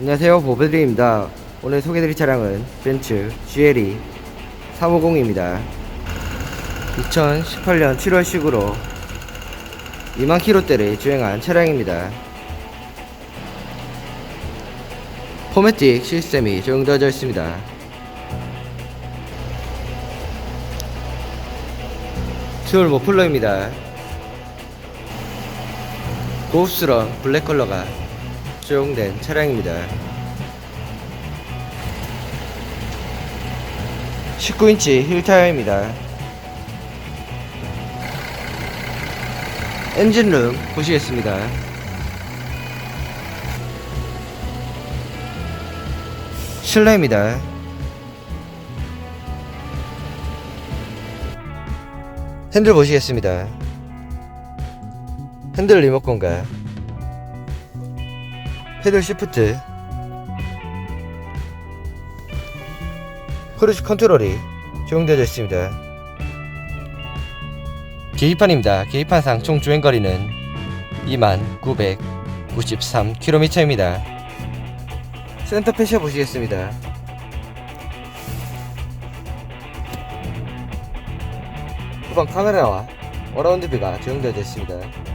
안녕하세요 보배드림입니다. 오늘 소개드릴 차량은 벤츠 GLE 350입니다. 2018년 7월식으로 2만 킬로대를 주행한 차량입니다. 포매틱 시스템이 적용되어져 있습니다. 듀얼 머플러입니다. 고급스러운 블랙 컬러가 적용된 차량입니다. 19인치 휠 타이어입니다. 엔진룸 보시겠습니다. 실내입니다. 핸들 보시겠습니다. 핸들 리모컨과 패들 시프트 크루즈 컨트롤이 적용되어 있습니다. 계기판입니다. 계기판상 총 주행거리는 2993km입니다. 센터 패셔 보시겠습니다. 후방 카메라와 어라운드 뷰가 적용되어 있습니다.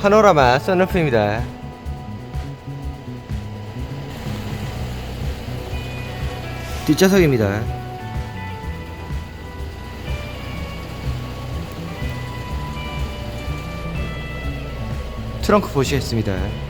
파노라마 선루프입니다. 뒷좌석입니다. 트렁크 보시겠습니다.